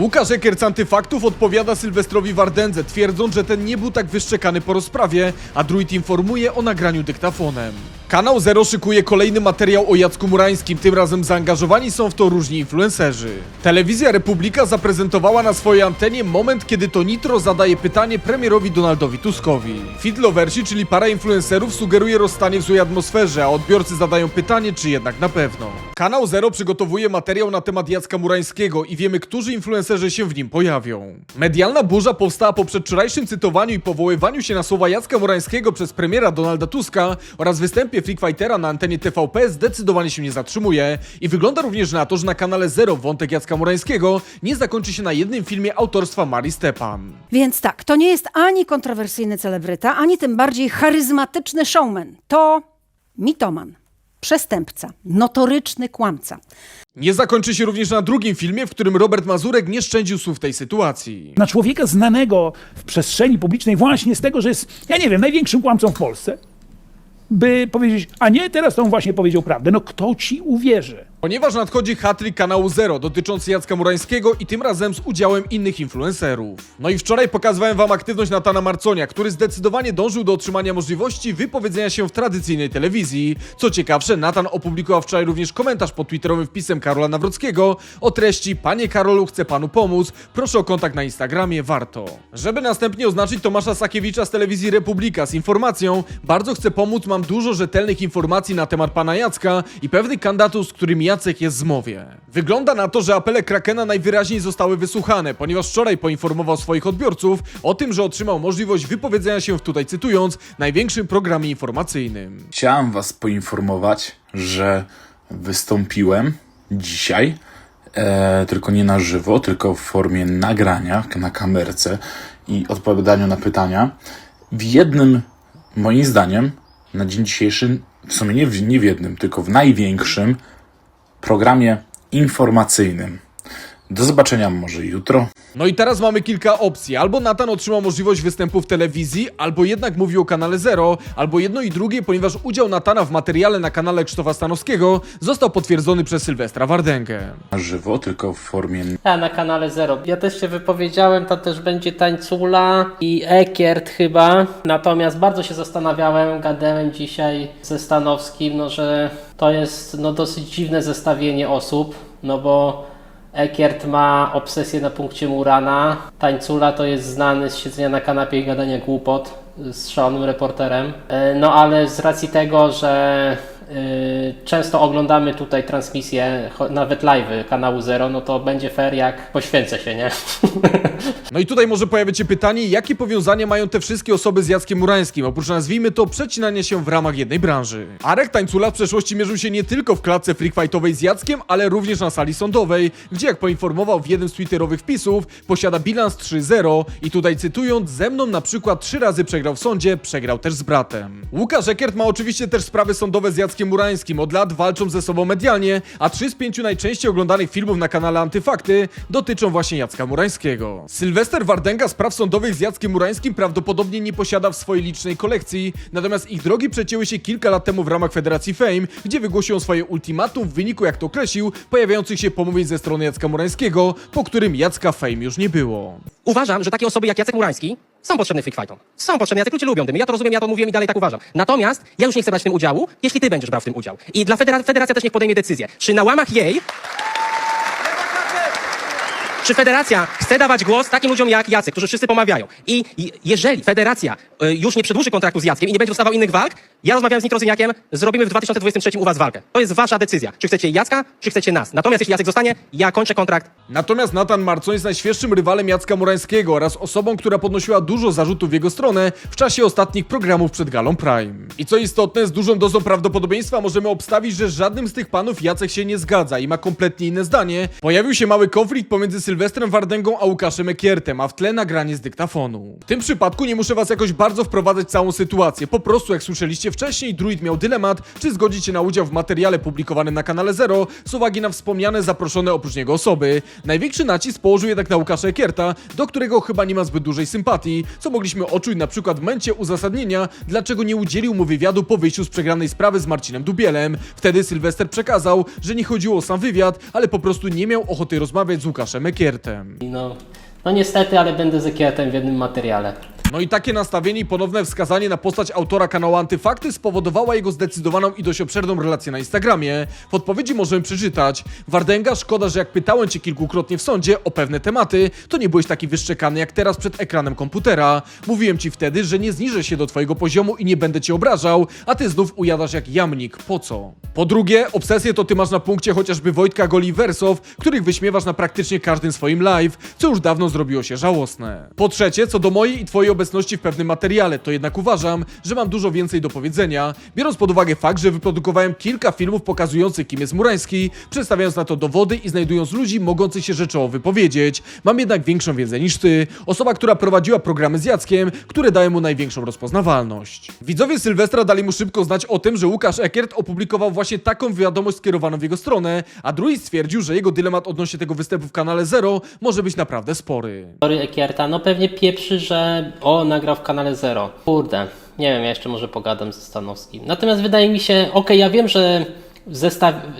Łukasz Eker z Antyfaktów odpowiada Sylwestrowi Wardędze, twierdząc, że ten nie był tak wyszczekany po rozprawie, a Druid informuje o nagraniu dyktafonem. Kanał Zero szykuje kolejny materiał o Jacku Murańskim, tym razem zaangażowani są w to różni influencerzy. Telewizja Republika zaprezentowała na swojej antenie moment, kiedy to Nitro zadaje pytanie premierowi Donaldowi Tuskowi. Fitloversi, czyli para influencerów, sugeruje rozstanie w złej atmosferze, a odbiorcy zadają pytanie, czy jednak na pewno. Kanał Zero przygotowuje materiał na temat Jacka Murańskiego i wiemy, którzy influencerzy się w nim pojawią. Medialna burza powstała po przedwczorajszym cytowaniu i powoływaniu się na słowa Jacka Murańskiego przez premiera Donalda Tuska oraz występie Freak Fightera na antenie TVP zdecydowanie się nie zatrzymuje i wygląda również na to, że na kanale Zero wątek Jacka Murańskiego nie zakończy się na jednym filmie autorstwa Marii Stepan. Więc tak, to nie jest ani kontrowersyjny celebryta, ani tym bardziej charyzmatyczny showman. To mitoman, przestępca, notoryczny kłamca. Nie zakończy się również na drugim filmie, w którym Robert Mazurek nie szczędził słów w tej sytuacji. na człowieka znanego w przestrzeni publicznej właśnie z tego, że jest, ja nie wiem, największym kłamcą w Polsce, by powiedzieć, a nie, teraz to on właśnie powiedział prawdę. No kto ci uwierzy? Ponieważ nadchodzi hatryk kanału Zero dotyczący Jacka Murańskiego i tym razem z udziałem innych influencerów. No i wczoraj pokazywałem wam aktywność Natana Marconia, który zdecydowanie dążył do otrzymania możliwości wypowiedzenia się w tradycyjnej telewizji. Co ciekawsze, Natan opublikował wczoraj również komentarz pod twitterowym wpisem Karola Nawrockiego o treści Panie Karolu, chcę panu pomóc, proszę o kontakt na Instagramie, warto. Żeby następnie oznaczyć Tomasza Sakiewicza z telewizji Republika z informacją Bardzo chcę pomóc, mam dużo rzetelnych informacji na temat pana Jacka i pewnych kandydatów, z którymi Jacek jest w zmowie. Wygląda na to, że apele Krakena najwyraźniej zostały wysłuchane, ponieważ wczoraj poinformował swoich odbiorców o tym, że otrzymał możliwość wypowiedzenia się w tutaj cytując największym programie informacyjnym. Chciałem Was poinformować, że wystąpiłem dzisiaj, e, tylko nie na żywo, tylko w formie nagrania na kamerce i odpowiadaniu na pytania. W jednym, moim zdaniem, na dzień dzisiejszy, w sumie nie w, nie w jednym, tylko w największym programie informacyjnym. Do zobaczenia może jutro. No i teraz mamy kilka opcji. Albo Natan otrzymał możliwość występu w telewizji, albo jednak mówił o kanale Zero, albo jedno i drugie, ponieważ udział Natana w materiale na kanale Krzysztofa Stanowskiego został potwierdzony przez Sylwestra Wardęgę. Na żywo, tylko w formie Ja na kanale Zero. Ja też się wypowiedziałem, to też będzie Tańcula i Ekiert chyba. Natomiast bardzo się zastanawiałem, gadałem dzisiaj ze Stanowskim, no że to jest no dosyć dziwne zestawienie osób, no bo Ekiert ma obsesję na punkcie Murana, Tańcula to jest znany z siedzenia na kanapie i gadania głupot z szalonym reporterem. E, No ale z racji tego, że Yy, często oglądamy tutaj transmisję, nawet live kanału Zero, no to będzie fair jak poświęcę się, nie? No i tutaj może pojawić się pytanie, jakie powiązania mają te wszystkie osoby z Jackiem Murańskim, oprócz nazwijmy to przecinania się w ramach jednej branży. Arek Tańcula w przeszłości mierzył się nie tylko w klatce freak fightowej z Jackiem, ale również na sali sądowej, gdzie jak poinformował w jednym z twitterowych wpisów, posiada bilans 3-0 i tutaj cytując, ze mną na przykład trzy razy przegrał w sądzie, przegrał też z bratem. Łukasz Ekert ma oczywiście też sprawy sądowe z Jackiem Murańskim, od lat walczą ze sobą medialnie, a trzy z pięciu najczęściej oglądanych filmów na kanale Antyfakty dotyczą właśnie Jacka Murańskiego. Sylwester Wardęga spraw sądowych z Jackiem Murańskim prawdopodobnie nie posiada w swojej licznej kolekcji, natomiast ich drogi przecięły się kilka lat temu w ramach Federacji Fame, gdzie wygłosił swoje ultimatum w wyniku, jak to określił, pojawiających się pomówień ze strony Jacka Murańskiego, po którym Jacka Fame już nie było. Uważam, że takie osoby jak Jacek Murański są potrzebne freak fightom. Są potrzebne, Jacek ludzie lubią dymy. Ja to rozumiem, ja to mówiłem i dalej tak uważam. Natomiast ja już nie chcę brać w tym udziału, jeśli ty będziesz brał w tym udział. I dla federa federacja też niech podejmie decyzję. Czy na łamach jej czy federacja chce dawać głos takim ludziom jak Jacek, którzy wszyscy pomawiają? I jeżeli federacja y, już nie przedłuży kontraktu z Jackiem i nie będzie dostawał innych walk, ja rozmawiałem z Nitrozyniakiem, zrobimy w 2023 u was walkę. To jest wasza decyzja. Czy chcecie Jacka, czy chcecie nas. Natomiast jeśli Jacek zostanie, ja kończę kontrakt Natomiast Nathan Marcon jest najświeższym rywalem Jacka Murańskiego oraz osobą, która podnosiła dużo zarzutów w jego stronę w czasie ostatnich programów przed Galą Prime. I co istotne, z dużą dozą prawdopodobieństwa możemy obstawić, że żadnym z tych panów Jacek się nie zgadza i ma kompletnie inne zdanie. Pojawił się mały konflikt pomiędzy Sylwestrem Wardęgą a Łukaszem Ekiertem, a w tle nagranie z dyktafonu. W tym przypadku nie muszę was jakoś bardzo wprowadzać całą sytuację. Po prostu, jak słyszeliście wcześniej, Druid miał dylemat, czy zgodzić się na udział w materiale publikowanym na kanale Zero z uwagi na wspomniane zaproszone oprócz niego osoby. Największy nacisk położył jednak na Łukasza Ekierta, do którego chyba nie ma zbyt dużej sympatii, co mogliśmy odczuć na przykład w momencie uzasadnienia, dlaczego nie udzielił mu wywiadu po wyjściu z przegranej sprawy z Marcinem Dubielem. Wtedy Sylwester przekazał, że nie chodziło o sam wywiad, ale po prostu nie miał ochoty rozmawiać z Łukaszem Ekiertem. Ekiertem. No, no niestety, ale będę z Ekiertem w jednym materiale. No i takie nastawienie i ponowne wskazanie na postać autora kanału Antyfakty spowodowała jego zdecydowaną i dość obszerną relację na Instagramie. W odpowiedzi możemy przeczytać Wardęga, szkoda, że jak pytałem cię kilkukrotnie w sądzie o pewne tematy, to nie byłeś taki wyszczekany jak teraz przed ekranem komputera. Mówiłem ci wtedy, że nie zniżę się do twojego poziomu i nie będę cię obrażał, a ty znów ujadasz jak jamnik. Po co? Po drugie, obsesję to ty masz na punkcie chociażby Wojtka Goli Wersow, których wyśmiewasz na praktycznie każdym swoim live, co już dawno zrobiło się żałosne. Po trzecie, co do mojej i twojej obecności w pewnym materiale, to jednak uważam, że mam dużo więcej do powiedzenia, biorąc pod uwagę fakt, że wyprodukowałem kilka filmów pokazujących kim jest Murański, przedstawiając na to dowody i znajdując ludzi mogących się rzeczowo wypowiedzieć. Mam jednak większą wiedzę niż ty, osoba, która prowadziła programy z Jackiem, które dają mu największą rozpoznawalność. Widzowie Sylwestra dali mu szybko znać o tym, że Łukasz Eckert opublikował właśnie taką wiadomość skierowaną w jego stronę, a drugi stwierdził, że jego dylemat odnośnie tego występu w kanale Zero może być naprawdę spory. Ekierta, no pewnie pieprzy, że o, nagrał w kanale Zero. Kurde, nie wiem, ja jeszcze może pogadam ze Stanowskim. Natomiast wydaje mi się, okej, ja wiem, że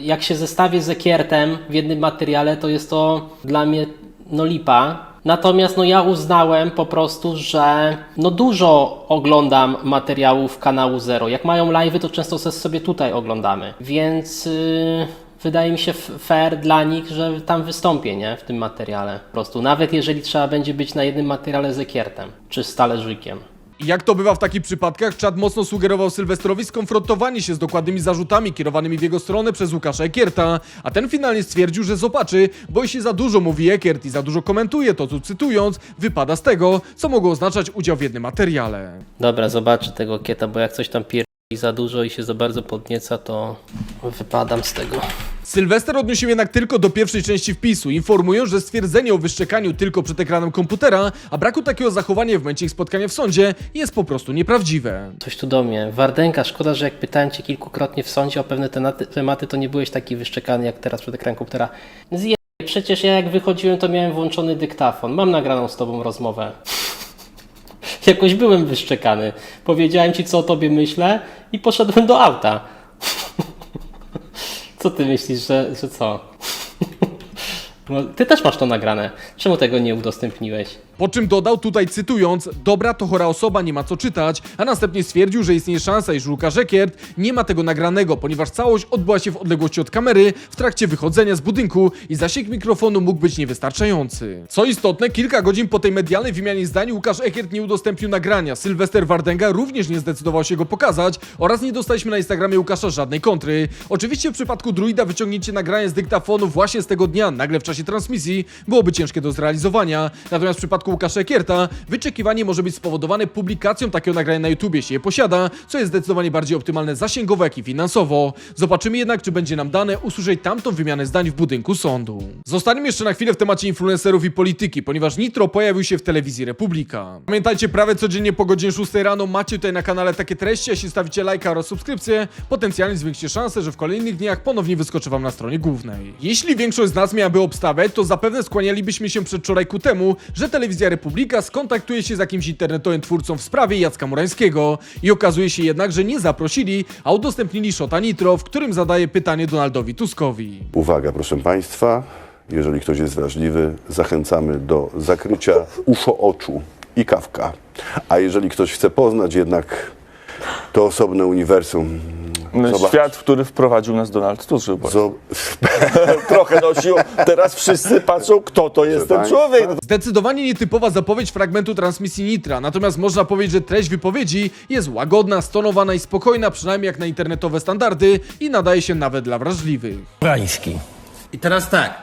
jak się zestawię z Ekiertem w jednym materiale, to jest to dla mnie no lipa. Natomiast no ja uznałem po prostu, że no dużo oglądam materiałów kanału Zero. Jak mają live'y, to często sobie tutaj oglądamy. Więc yy, wydaje mi się fair dla nich, że tam wystąpię, nie? W tym materiale. Po prostu. Nawet jeżeli trzeba będzie być na jednym materiale z Ekiertem, czy z talerzykiem. I jak to bywa w takich przypadkach, Czad mocno sugerował Sylwestrowi skonfrontowanie się z dokładnymi zarzutami kierowanymi w jego stronę przez Łukasza Ekierta, a ten finalnie stwierdził, że zobaczy, bo jeśli za dużo mówi Ekiert i za dużo komentuje, to tu cytując, wypada z tego, co mogło oznaczać udział w jednym materiale. Dobra, zobaczę tego kieta, bo jak coś tam pierdoli za dużo i się za bardzo podnieca, to wypadam z tego. Sylwester odniósł się jednak tylko do pierwszej części wpisu, informując, że stwierdzenie o wyszczekaniu tylko przed ekranem komputera, a braku takiego zachowania w momencie ich spotkania w sądzie jest po prostu nieprawdziwe. Coś tu do mnie. Wardenka, szkoda, że jak pytałem Cię kilkukrotnie w sądzie o pewne tematy, tematy to nie byłeś taki wyszczekany jak teraz przed ekranem komputera. Zje... Przecież ja jak wychodziłem, to miałem włączony dyktafon. Mam nagraną z Tobą rozmowę. Jakoś byłem wyszczekany. Powiedziałem Ci, co o Tobie myślę i poszedłem do auta. Co Ty myślisz, że, że co? Ty też masz to nagrane. Czemu tego nie udostępniłeś? Po czym dodał tutaj cytując, dobra to chora osoba, nie ma co czytać, a następnie stwierdził, że istnieje szansa, iż Łukasz Ekiert nie ma tego nagranego, ponieważ całość odbyła się w odległości od kamery w trakcie wychodzenia z budynku i zasięg mikrofonu mógł być niewystarczający. Co istotne, kilka godzin po tej medialnej wymianie zdań Łukasz Ekiert nie udostępnił nagrania, Sylwester Wardenga również nie zdecydował się go pokazać oraz nie dostaliśmy na Instagramie Łukasza żadnej kontry. Oczywiście w przypadku Druida wyciągnięcie nagrania z dyktafonu właśnie z tego dnia, nagle w czasie transmisji, byłoby ciężkie do zrealizowania, natomiast w przypadku Łukasza Ekierta wyczekiwanie może być spowodowane publikacją takiego nagrania na YouTube, jeśli je posiada, co jest zdecydowanie bardziej optymalne zasięgowo, jak i finansowo. Zobaczymy jednak, czy będzie nam dane usłyszeć tamtą wymianę zdań w budynku sądu. Zostaniemy jeszcze na chwilę w temacie influencerów i polityki, ponieważ Nitro pojawił się w telewizji Republika. Pamiętajcie, prawie codziennie po godzinie 6 rano macie tutaj na kanale takie treści, jeśli stawicie lajka oraz subskrypcję, potencjalnie zwiększycie szansę, że w kolejnych dniach ponownie wyskoczę wam na stronie głównej. Jeśli większość z nas miałaby obstawiać, to zapewne skłanialibyśmy się przedwczoraj ku temu, że telewizja Republika skontaktuje się z jakimś internetowym twórcą w sprawie Jacka Murańskiego i okazuje się jednak, że nie zaprosili, a udostępnili shota Nitro, w którym zadaje pytanie Donaldowi Tuskowi. Uwaga, proszę Państwa, jeżeli ktoś jest wrażliwy, zachęcamy do zakrycia uszo oczu i kawka. A jeżeli ktoś chce poznać jednak to osobne uniwersum, zobacz- Świat, w który wprowadził nas Donald Tusk, trochę nosił. Teraz wszyscy patrzą, kto to jest ten człowiek. Zdecydowanie nietypowa zapowiedź fragmentu transmisji Nitra, natomiast można powiedzieć, że treść wypowiedzi jest łagodna, stonowana i spokojna, przynajmniej jak na internetowe standardy i nadaje się nawet dla wrażliwych. I teraz tak,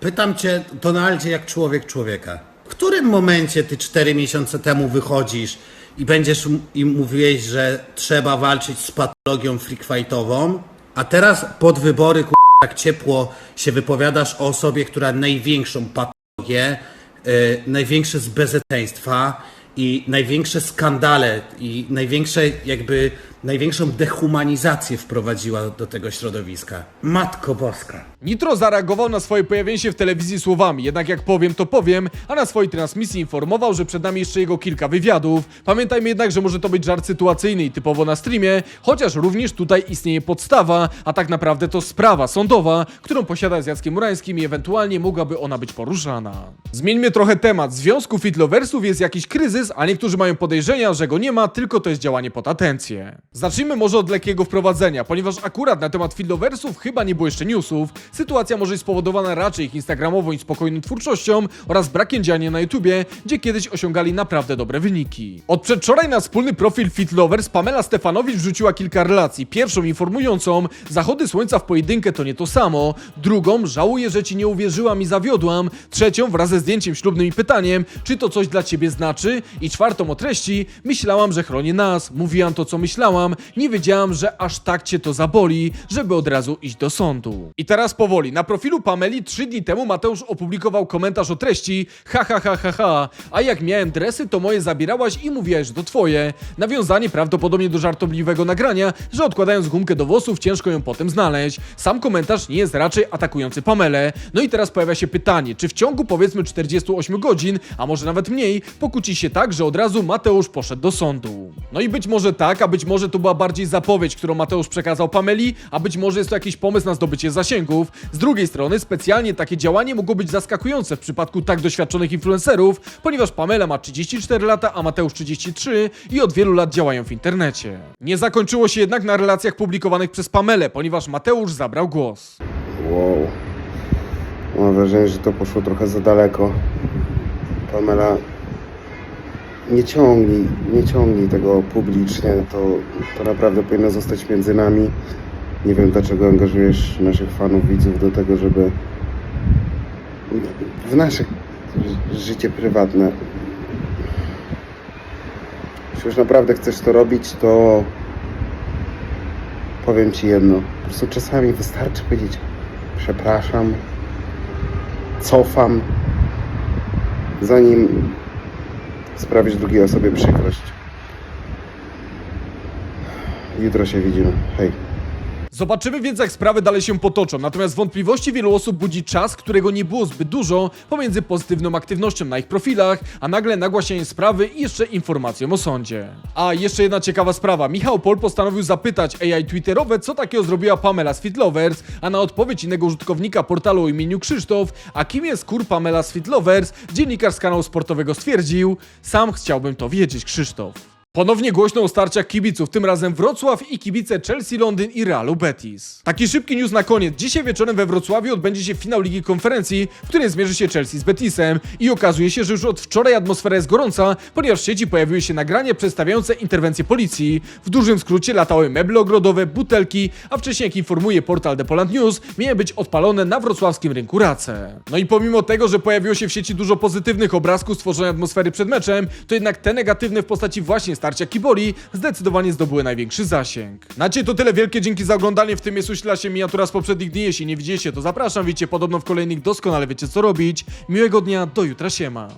pytam cię, Donaldzie, jak człowiek człowieka. W którym momencie ty cztery miesiące temu wychodzisz i będziesz im mówiłeś, że trzeba walczyć z patologią freakfightową, a teraz pod wybory, tak ciepło się wypowiadasz o osobie, która największą patologię, y, największe zbezeteństwa i największe skandale i największe jakby największą dehumanizację wprowadziła do tego środowiska. Matko Boska. Nitro zareagował na swoje pojawienie się w telewizji słowami, jednak jak powiem, to powiem, a na swojej transmisji informował, że przed nami jeszcze jego kilka wywiadów. Pamiętajmy jednak, że może to być żart sytuacyjny i typowo na streamie, chociaż również tutaj istnieje podstawa, a tak naprawdę to sprawa sądowa, którą posiada z Jackiem Murańskim i ewentualnie mogłaby ona być poruszana. Zmieńmy trochę temat. Związku fitlowersów jest jakiś kryzys, a niektórzy mają podejrzenia, że go nie ma, tylko to jest działanie pod atencję. Zacznijmy może od lekkiego wprowadzenia, ponieważ akurat na temat fitlowersów chyba nie było jeszcze newsów. Sytuacja może być spowodowana raczej ich instagramową i spokojną twórczością oraz brakiem działania na YouTubie, gdzie kiedyś osiągali naprawdę dobre wyniki. Od przedwczoraj na wspólny profil Fitlovers Pamela Stefanowicz wrzuciła kilka relacji. Pierwszą informującą, zachody słońca w pojedynkę to nie to samo. Drugą, żałuję, że ci nie uwierzyłam i zawiodłam. Trzecią, wraz ze zdjęciem ślubnym i pytaniem, czy to coś dla ciebie znaczy. I czwartą o treści, myślałam, że chroni nas. Mówiłam to, co myślałam. Nie wiedziałam, że aż tak cię to zaboli, żeby od razu iść do sądu. I teraz powoli. Na profilu Pameli trzy dni temu Mateusz opublikował komentarz o treści ha ha ha ha ha, a jak miałem dresy, to moje zabierałaś i mówiłaś, że to twoje. Nawiązanie prawdopodobnie do żartobliwego nagrania, że odkładając gumkę do włosów ciężko ją potem znaleźć. Sam komentarz nie jest raczej atakujący Pamelę. No i teraz pojawia się pytanie, czy w ciągu powiedzmy 48 godzin, a może nawet mniej, pokłóci się tak, że od razu Mateusz poszedł do sądu. No i być może tak, a być może to była bardziej zapowiedź, którą Mateusz przekazał Pameli, a być może jest to jakiś pomysł na zdobycie zasięgów. Z drugiej strony, specjalnie takie działanie mogło być zaskakujące w przypadku tak doświadczonych influencerów, ponieważ Pamela ma 34 lata, a Mateusz 33 i od wielu lat działają w internecie. Nie zakończyło się jednak na relacjach publikowanych przez Pamelę, ponieważ Mateusz zabrał głos. Wow. Mam wrażenie, że to poszło trochę za daleko. Pamela, nie ciągnij, nie ciągnij tego publicznie. To, to naprawdę powinno zostać między nami. Nie wiem, dlaczego angażujesz naszych fanów, widzów do tego, żeby w nasze ży- życie prywatne. Jeśli już naprawdę chcesz to robić, to powiem Ci jedno. Po prostu czasami wystarczy powiedzieć przepraszam, cofam, zanim sprawisz drugiej osobie przykrość. Jutro się widzimy. Hej. Zobaczymy więc, jak sprawy dalej się potoczą. Natomiast wątpliwości wielu osób budzi czas, którego nie było zbyt dużo pomiędzy pozytywną aktywnością na ich profilach, a nagle nagłaśnienie sprawy i jeszcze informacją o sądzie. A jeszcze jedna ciekawa sprawa. Michał Pol postanowił zapytać AI Twitterowe, co takiego zrobiła Pamela z Fitlovers, a na odpowiedź innego użytkownika portalu o imieniu Krzysztof, a kim jest kur Pamela z Fitlovers, dziennikarz z kanału sportowego stwierdził, sam chciałbym to wiedzieć, Krzysztof. Ponownie głośno o starciach kibiców, tym razem Wrocław i kibice Chelsea Londyn i Realu Betis. Taki szybki news na koniec. Dzisiaj wieczorem we Wrocławiu odbędzie się finał Ligi Konferencji, w którym zmierzy się Chelsea z Betisem i okazuje się, że już od wczoraj atmosfera jest gorąca, ponieważ w sieci pojawiły się nagrania przedstawiające interwencję policji. W dużym skrócie latały meble ogrodowe, butelki, a wcześniej jak informuje portal The Poland News, miały być odpalone na wrocławskim rynku Race. No i pomimo tego, że pojawiło się w sieci dużo pozytywnych obrazków stworzonej atmosfery przed meczem, to jednak te negatywne w postaci właśnie starcia kiboli zdecydowanie zdobyły największy zasięg. Na dzisiaj to tyle, wielkie dzięki za oglądanie, w tym jest uśla się miniatura z poprzednich dni, jeśli nie widzieliście to zapraszam, widzicie podobno w kolejnych. Doskonale wiecie co robić. Miłego dnia, do jutra. Siema.